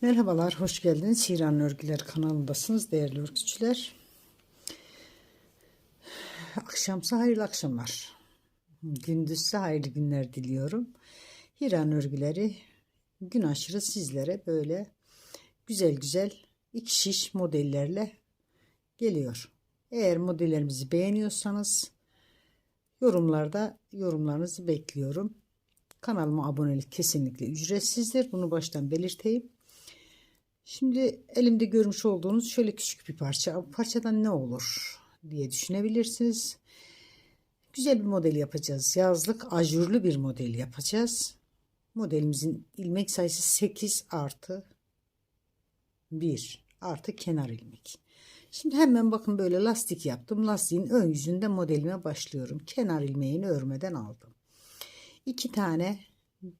Merhabalar, hoş geldiniz. Hiran Örgüler kanalındasınız değerli örgücüler. Akşamsa hayırlı akşamlar. Gündüzse hayırlı günler diliyorum. Hiran Örgüleri gün aşırı sizlere böyle güzel güzel iki şiş modellerle geliyor. Eğer modellerimizi beğeniyorsanız yorumlarda yorumlarınızı bekliyorum. Kanalıma abonelik kesinlikle ücretsizdir. Bunu baştan belirteyim. Şimdi elimde görmüş olduğunuz şöyle küçük bir parça. Bu parçadan ne olur diye düşünebilirsiniz. Güzel bir model yapacağız. Yazlık ajurlu bir model yapacağız. Modelimizin ilmek sayısı 8 artı 1 artı kenar ilmek. Şimdi hemen bakın böyle lastik yaptım. Lastiğin ön yüzünde modelime başlıyorum. Kenar ilmeğini örmeden aldım. 2 tane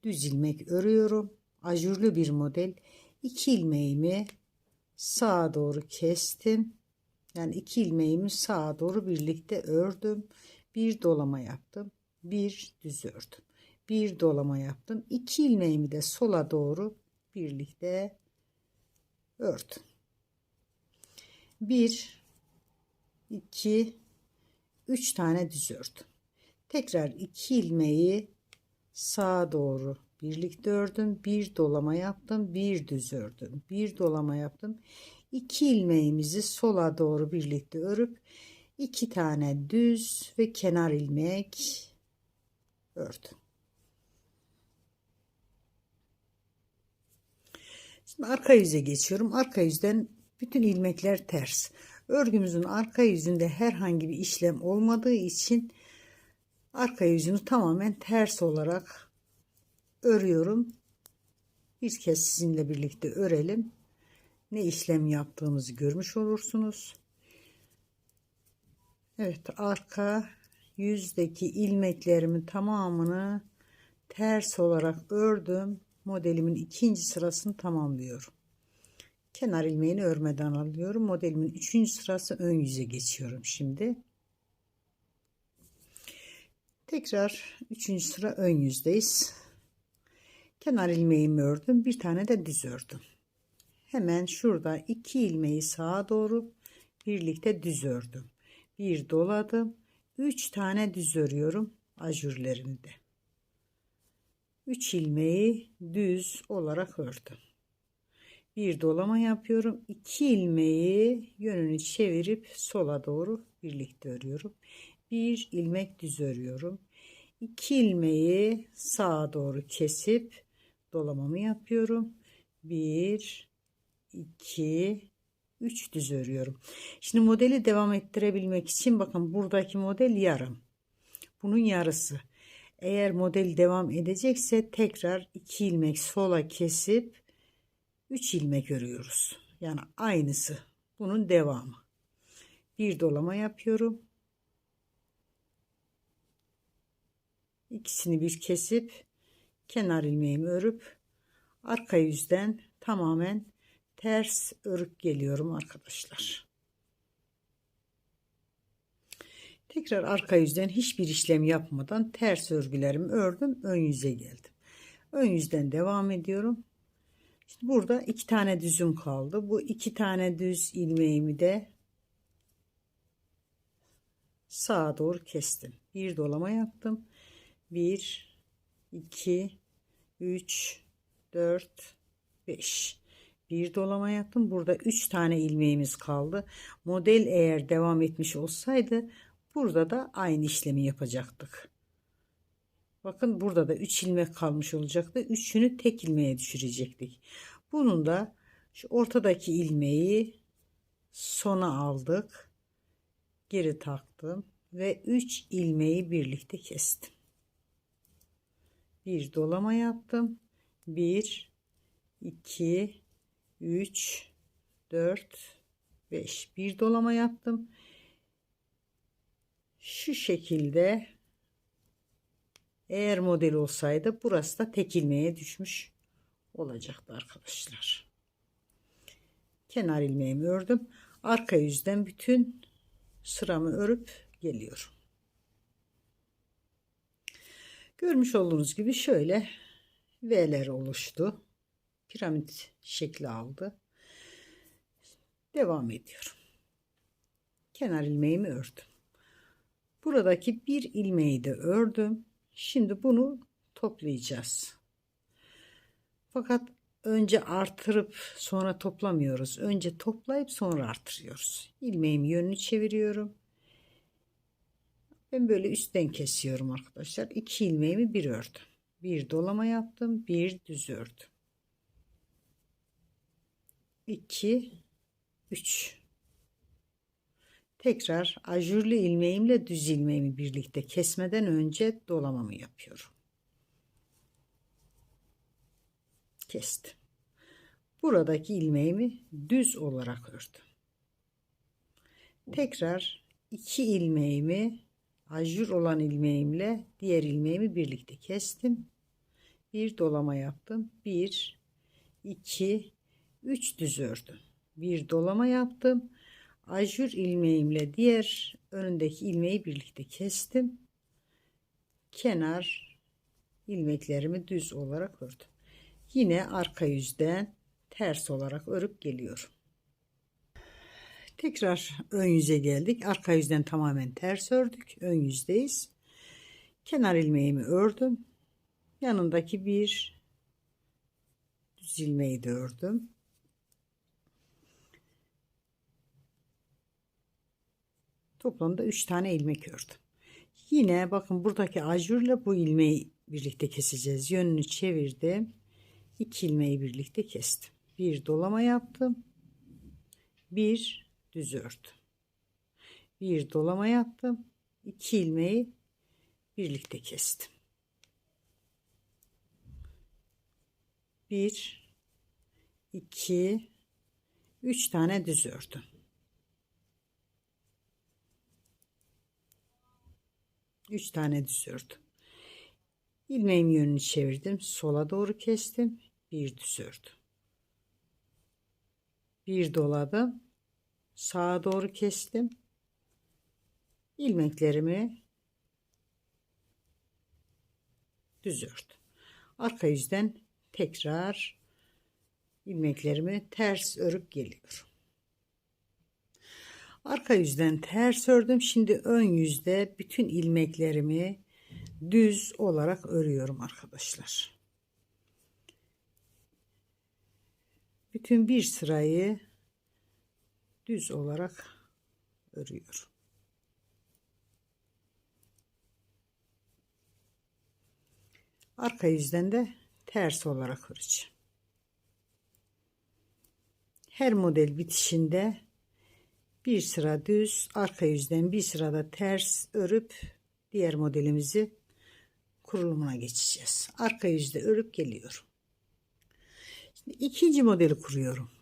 düz ilmek örüyorum. Ajurlu bir model. 2 ilmeğimi sağa doğru kestim. Yani iki ilmeğimi sağa doğru birlikte ördüm. Bir dolama yaptım. Bir düz ördüm. Bir dolama yaptım. İki ilmeğimi de sola doğru birlikte ördüm. Bir, iki, üç tane düz ördüm. Tekrar iki ilmeği sağa doğru birlikte ördüm. Bir dolama yaptım. Bir düz ördüm. Bir dolama yaptım. İki ilmeğimizi sola doğru birlikte örüp iki tane düz ve kenar ilmek ördüm. Şimdi arka yüze geçiyorum. Arka yüzden bütün ilmekler ters. Örgümüzün arka yüzünde herhangi bir işlem olmadığı için arka yüzünü tamamen ters olarak örüyorum. Bir kez sizinle birlikte örelim. Ne işlem yaptığımızı görmüş olursunuz. Evet arka yüzdeki ilmeklerimin tamamını ters olarak ördüm. Modelimin ikinci sırasını tamamlıyorum. Kenar ilmeğini örmeden alıyorum. Modelimin üçüncü sırası ön yüze geçiyorum şimdi. Tekrar üçüncü sıra ön yüzdeyiz. Kenar ilmeğimi ördüm. Bir tane de düz ördüm. Hemen şurada iki ilmeği sağa doğru birlikte düz ördüm. Bir doladım. Üç tane düz örüyorum ajurlerimde. Üç ilmeği düz olarak ördüm. Bir dolama yapıyorum. İki ilmeği yönünü çevirip sola doğru birlikte örüyorum. Bir ilmek düz örüyorum. İki ilmeği sağa doğru kesip dolamamı yapıyorum. Bir, iki, üç düz örüyorum. Şimdi modeli devam ettirebilmek için bakın buradaki model yarım. Bunun yarısı. Eğer model devam edecekse tekrar iki ilmek sola kesip 3 ilmek örüyoruz. Yani aynısı. Bunun devamı. Bir dolama yapıyorum. İkisini bir kesip kenar ilmeğimi örüp arka yüzden tamamen ters örüp geliyorum arkadaşlar. Tekrar arka yüzden hiçbir işlem yapmadan ters örgülerimi ördüm. Ön yüze geldim. Ön yüzden devam ediyorum. Şimdi burada iki tane düzüm kaldı. Bu iki tane düz ilmeğimi de sağa doğru kestim. Bir dolama yaptım. Bir, iki, üç, dört, beş. Bir dolama yaptım. Burada üç tane ilmeğimiz kaldı. Model eğer devam etmiş olsaydı burada da aynı işlemi yapacaktık. Bakın burada da 3 ilmek kalmış olacaktı. Üçünü tek ilmeğe düşürecektik. Bunun da şu ortadaki ilmeği sona aldık. Geri taktım ve 3 ilmeği birlikte kestim. Bir dolama yaptım. 1 2 3 4 5 bir dolama yaptım. Şu şekilde eğer model olsaydı burası da tek ilmeğe düşmüş olacaktı arkadaşlar. Kenar ilmeğimi ördüm. Arka yüzden bütün sıramı örüp geliyorum. Görmüş olduğunuz gibi şöyle V'ler oluştu. piramit şekli aldı. Devam ediyorum. Kenar ilmeğimi ördüm. Buradaki bir ilmeği de ördüm. Şimdi bunu toplayacağız. Fakat önce artırıp sonra toplamıyoruz. Önce toplayıp sonra artırıyoruz. İlmeğimi yönünü çeviriyorum. Ben böyle üstten kesiyorum arkadaşlar. İki ilmeğimi bir ördüm. Bir dolama yaptım. Bir düz ördüm. 2 3 Tekrar ajurlu ilmeğimle düz ilmeğimi birlikte kesmeden önce dolamamı yapıyorum. Kestim. Buradaki ilmeğimi düz olarak ördüm. Tekrar iki ilmeğimi ajur olan ilmeğimle diğer ilmeğimi birlikte kestim. Bir dolama yaptım. Bir, iki, üç düz ördüm. Bir dolama yaptım. Ajur ilmeğimle diğer önündeki ilmeği birlikte kestim. Kenar ilmeklerimi düz olarak ördüm. Yine arka yüzden ters olarak örüp geliyorum. Tekrar ön yüze geldik. Arka yüzden tamamen ters ördük. Ön yüzdeyiz. Kenar ilmeğimi ördüm. Yanındaki bir düz ilmeği de ördüm. Toplamda 3 tane ilmek ördüm. Yine bakın buradaki ajurla bu ilmeği birlikte keseceğiz. Yönünü çevirdim. 2 ilmeği birlikte kestim. Bir dolama yaptım. Bir düz ördüm. Bir dolama yaptım. 2 ilmeği birlikte kestim. Bir, iki, üç tane düz ördüm. 3 tane düz ördüm. İlmeğim yönünü çevirdim. Sola doğru kestim. Bir düz ördüm. Bir doladım. Sağa doğru kestim. İlmeklerimi düz ördüm. Arka yüzden tekrar ilmeklerimi ters örüp geliyorum. Arka yüzden ters ördüm. Şimdi ön yüzde bütün ilmeklerimi düz olarak örüyorum arkadaşlar. Bütün bir sırayı düz olarak örüyorum. Arka yüzden de ters olarak öreceğim. Her model bitişinde bir sıra düz arka yüzden bir sırada ters örüp diğer modelimizi kurulumuna geçeceğiz. Arka yüzde örüp geliyorum. Şimdi ikinci modeli kuruyorum.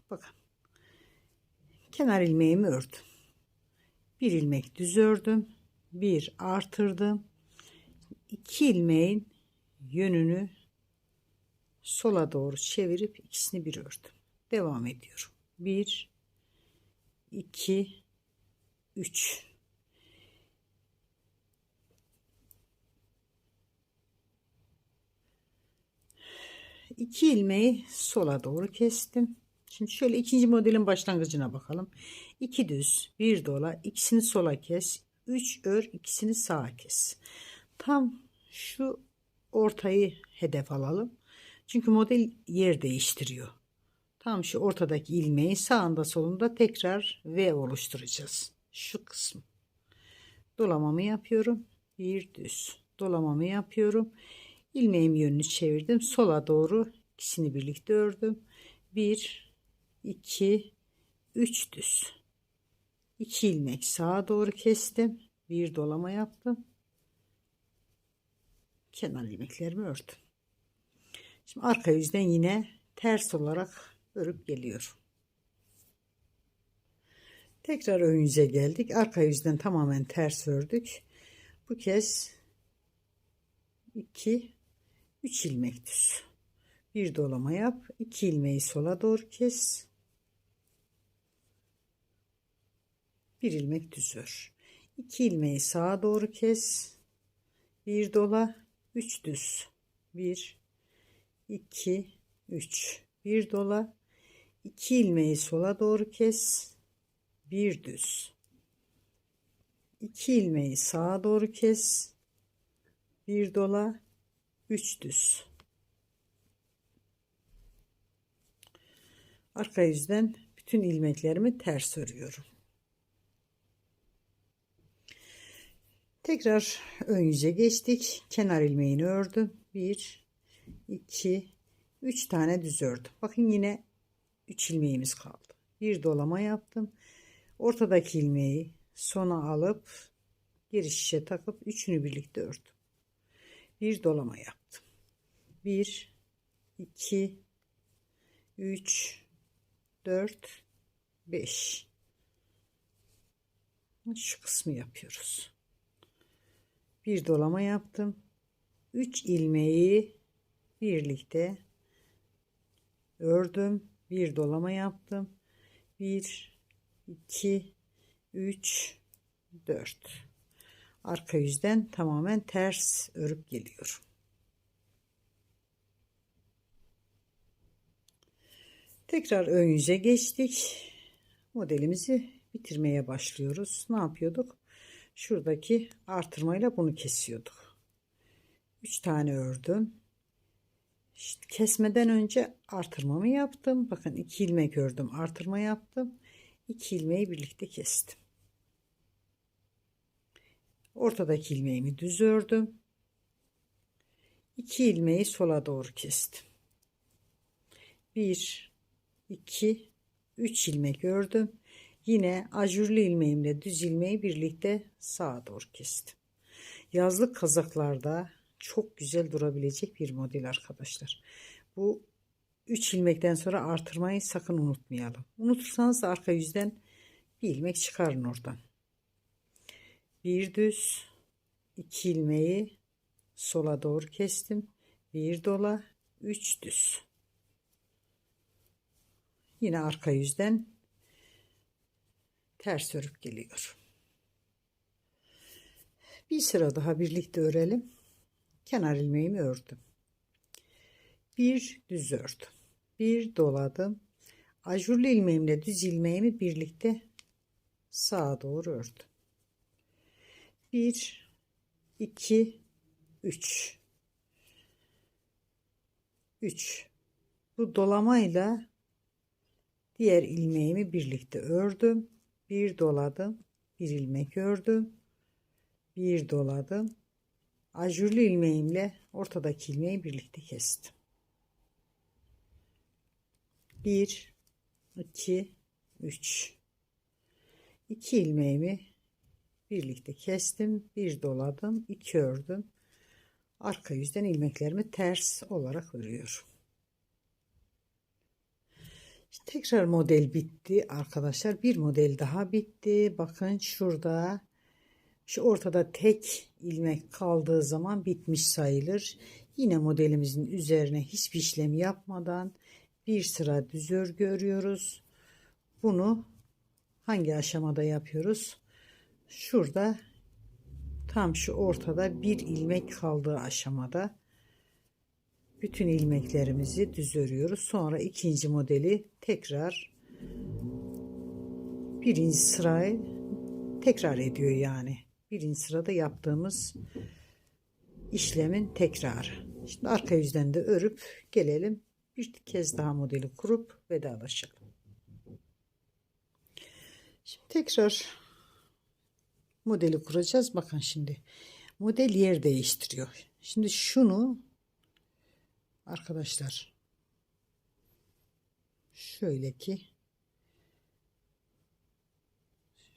Kenar ilmeğimi ördüm. Bir ilmek düz ördüm. Bir artırdım. İki ilmeğin yönünü sola doğru çevirip ikisini bir ördüm. Devam ediyorum. Bir 2 3 2 ilmeği sola doğru kestim. Şimdi şöyle ikinci modelin başlangıcına bakalım. 2 düz, bir dola, ikisini sola kes, 3 ör, ikisini sağa kes. Tam şu ortayı hedef alalım. Çünkü model yer değiştiriyor. Tam şu ortadaki ilmeği sağında solunda tekrar V oluşturacağız. Şu kısmı. Dolamamı yapıyorum. Bir düz. Dolamamı yapıyorum. İlmeğim yönünü çevirdim. Sola doğru ikisini birlikte ördüm. Bir, iki, üç düz. İki ilmek sağa doğru kestim. Bir dolama yaptım. Kenar ilmeklerimi ördüm. Şimdi arka yüzden yine ters olarak örüp geliyorum. Tekrar ön yüze geldik. Arka yüzden tamamen ters ördük. Bu kez 2 3 ilmek düz. Bir dolama yap. 2 ilmeği sola doğru kes. Bir ilmek düz ör. 2 ilmeği sağa doğru kes. Bir dola, 3 düz. 1 2 3 bir dola 2 ilmeği sola doğru kes bir düz 2 ilmeği sağa doğru kes bir dola 3 düz arka yüzden bütün ilmeklerimi ters örüyorum tekrar ön yüze geçtik. Kenar ilmeğini ördüm. 1 2 3 tane düz ördüm. Bakın yine 3 ilmeğimiz kaldı. Bir dolama yaptım. Ortadaki ilmeği sona alıp geri şişe takıp üçünü birlikte ördüm. Bir dolama yaptım. 1 2 3 4 5 şu kısmı yapıyoruz bir dolama yaptım. 3 ilmeği birlikte ördüm. Bir dolama yaptım. 1 2 3 4 arka yüzden tamamen ters örüp geliyorum. Tekrar ön yüze geçtik. Modelimizi bitirmeye başlıyoruz. Ne yapıyorduk şuradaki artırmayla bunu kesiyorduk. 3 tane ördüm. İşte kesmeden önce artırmamı yaptım. Bakın 2 ilmek ördüm artırma yaptım. 2 ilmeği birlikte kestim. Ortadaki ilmeğimi düz ördüm. 2 ilmeği sola doğru kestim. 1 2 3 ilmek ördüm Yine ajurlu ilmeğimle düz ilmeği birlikte sağa doğru kestim. Yazlık kazaklarda çok güzel durabilecek bir model arkadaşlar. Bu 3 ilmekten sonra artırmayı sakın unutmayalım. Unutursanız da arka yüzden bir ilmek çıkarın oradan. Bir düz, iki ilmeği sola doğru kestim. Bir dola, üç düz. Yine arka yüzden ters örüp geliyor. Bir sıra daha birlikte örelim. Kenar ilmeğimi ördüm. Bir düz ördüm. Bir doladım. Ajurlu ilmeğimle düz ilmeğimi birlikte sağa doğru ördüm. Bir, iki, üç. Üç. Bu dolamayla diğer ilmeğimi birlikte ördüm bir doladım bir ilmek ördüm. Bir doladım ajurlu ilmeğimle ortadaki ilmeği birlikte kestim. 1 2 3 2 ilmeğimi birlikte kestim bir doladım iki ördüm. Arka yüzden ilmeklerimi ters olarak örüyorum Tekrar model bitti arkadaşlar. Bir model daha bitti. Bakın şurada şu ortada tek ilmek kaldığı zaman bitmiş sayılır. Yine modelimizin üzerine hiçbir işlem yapmadan bir sıra düz örgü örüyoruz. Bunu hangi aşamada yapıyoruz? Şurada tam şu ortada bir ilmek kaldığı aşamada bütün ilmeklerimizi düz örüyoruz. Sonra ikinci modeli tekrar birinci sırayı tekrar ediyor yani. Birinci sırada yaptığımız işlemin tekrarı. Şimdi arka yüzden de örüp gelelim. Bir kez daha modeli kurup vedalaşalım. Şimdi tekrar modeli kuracağız. Bakın şimdi model yer değiştiriyor. Şimdi şunu arkadaşlar şöyle ki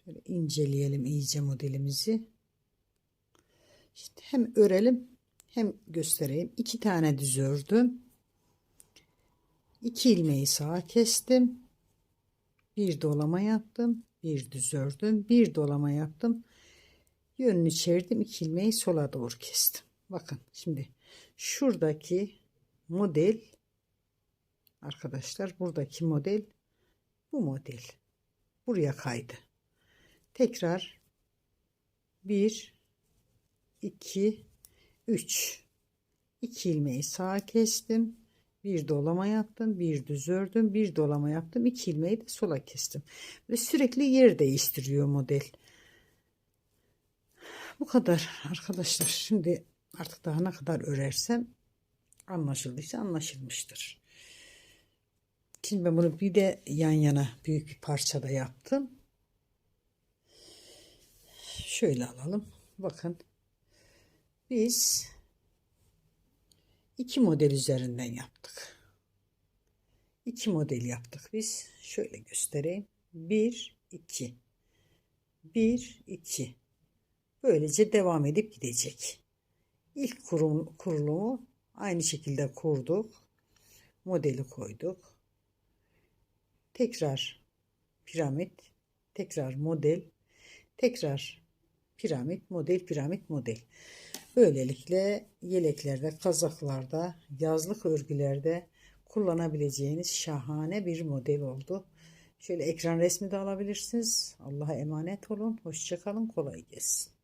şöyle inceleyelim iyice modelimizi. İşte hem örelim hem göstereyim. İki tane düz ördüm. İki ilmeği sağa kestim. Bir dolama yaptım bir düz ördüm. Bir dolama yaptım. Yönünü çevirdim iki ilmeği sola doğru kestim. Bakın şimdi şuradaki model arkadaşlar buradaki model bu model buraya kaydı tekrar 1 2 3 2 ilmeği sağa kestim Bir dolama yaptım, bir düz ördüm, bir dolama yaptım, iki ilmeği de sola kestim. Ve sürekli yer değiştiriyor model. Bu kadar arkadaşlar. Şimdi artık daha ne kadar örersem anlaşıldıysa anlaşılmıştır. Şimdi ben bunu bir de yan yana büyük bir parçada yaptım. Şöyle alalım. Bakın. Biz iki model üzerinden yaptık. İki model yaptık biz. Şöyle göstereyim. Bir, iki. Bir, iki. Böylece devam edip gidecek. İlk kurulumu aynı şekilde kurduk. Modeli koyduk. Tekrar piramit, tekrar model, tekrar piramit, model, piramit, model. Böylelikle yeleklerde, kazaklarda, yazlık örgülerde kullanabileceğiniz şahane bir model oldu. Şöyle ekran resmi de alabilirsiniz. Allah'a emanet olun. Hoşçakalın. Kolay gelsin.